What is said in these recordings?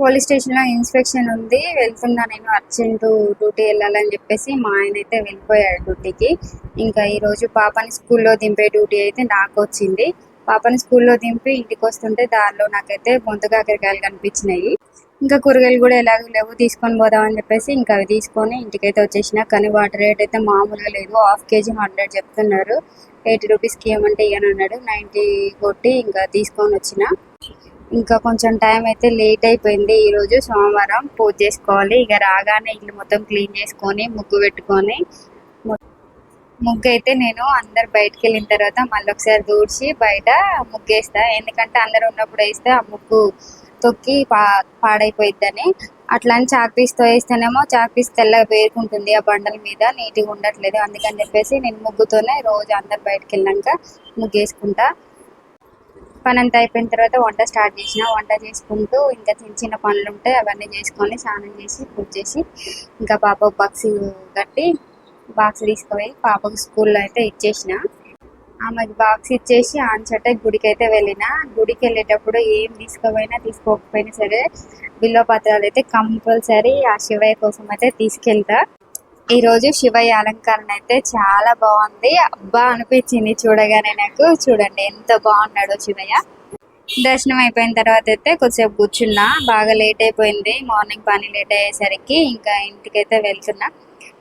Police స్టేషన్లో inspection ఉంది. వెళ్తున్నా నేను అర్జెంట్ డ్యూటీ వెళ్ళాలని చెప్పేసి మా ఆయన అయితే వెళ్ళిపోయాడు డ్యూటీకి. ఇంకా ఈ రోజు పాపని స్కూల్లో దింపే డ్యూటీ అయితే నాకు వచ్చింది. పాపని స్కూల్లో దింపి ఇంటికి వస్తుంటే దారిలో నాకైతే బొంత కాకరకాయలు కనిపించినాయి. ఇంకా కూరగాయలు కూడా ఎలాగో లేవు తీసుకొని పోదామని చెప్పేసి ఇంకా అవి తీసుకొని ఇంటికైతే వచ్చేసిన. కానీ వాటి రేట్ అయితే మామూలుగా లేదు. హాఫ్ కేజీ హండ్రెడ్ చెప్తున్నారు. ఎయిటీ రూపీస్కి ఇవ్వమంటే ఇవ్వనన్నాడు అన్నాడు నైంటీ కొట్టి ఇంకా తీసుకొని వచ్చిన. ఇంకా కొంచెం టైం అయితే లేట్ అయిపోయింది. ఈరోజు సోమవారం పూజ చేసుకోవాలి. ఇక రాగానే ఇల్లు మొత్తం క్లీన్ చేసుకొని ముగ్గు పెట్టుకొని ముగ్గు అయితే నేను అందరు బయటకు వెళ్ళిన తర్వాత మళ్ళీ ఒకసారి దూడ్చి బయట ముగ్గు వేస్తా ఎందుకంటే అందరు ఉన్నప్పుడు వేస్తే ఆ ముగ్గు తొక్కి పా పాడైపోయిద్దని. అట్లా అని చాక్ పీస్తో వేస్తేనేమో చాక్ పీస్ తెల్లగా పేరుకుంటుంది ఆ బండల మీద. నీట్గా ఉండట్లేదు. అందుకని చెప్పేసి నేను ముగ్గుతోనే రోజు అందరు బయటకు వెళ్ళాక ముగ్గు వేసుకుంటా పని అంతా అయిపోయిన తర్వాత వంట స్టార్ట్ చేసిన. వంట చేసుకుంటూ ఇంకా చిన్న చిన్న పనులు ఉంటాయి అవన్నీ చేసుకొని స్నానం చేసి పూజ చేసి ఇంకా పాప బాక్స్ కట్టి బాక్స్ తీసుకుపోయి పాపకు స్కూల్లో అయితే ఇచ్చేసిన. ఆమెకి బాక్స్ ఇచ్చేసి ఆన్చటే గుడికి అయితే వెళ్ళిన. గుడికి వెళ్ళేటప్పుడు ఏం తీసుకోపోయినా తీసుకోకపోయినా సరే బిల్వ పత్రాలు అయితే కంపల్సరీ ఆ శివయ్య కోసం అయితే తీసుకెళ్తా. ఈ రోజు శివయ్య అలంకరణ అయితే చాలా బాగుంది. అబ్బా అనిపించింది చూడగానే నాకు. చూడండి ఎంత బాగున్నాడో శివయ్య. దర్శనం అయిపోయిన తర్వాత అయితే కొద్దిసేపు కూర్చున్నా. బాగా లేట్ అయిపోయింది. మార్నింగ్ పని లేట్ అయ్యేసరికి ఇంకా ఇంటికైతే వెళ్తున్నా.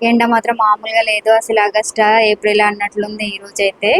ఎండ మాత్రం మామూలుగా లేదు. అసలు ఆగస్ట్ ఏప్రిల్ అన్నట్లుంది ఈ రోజు అయితే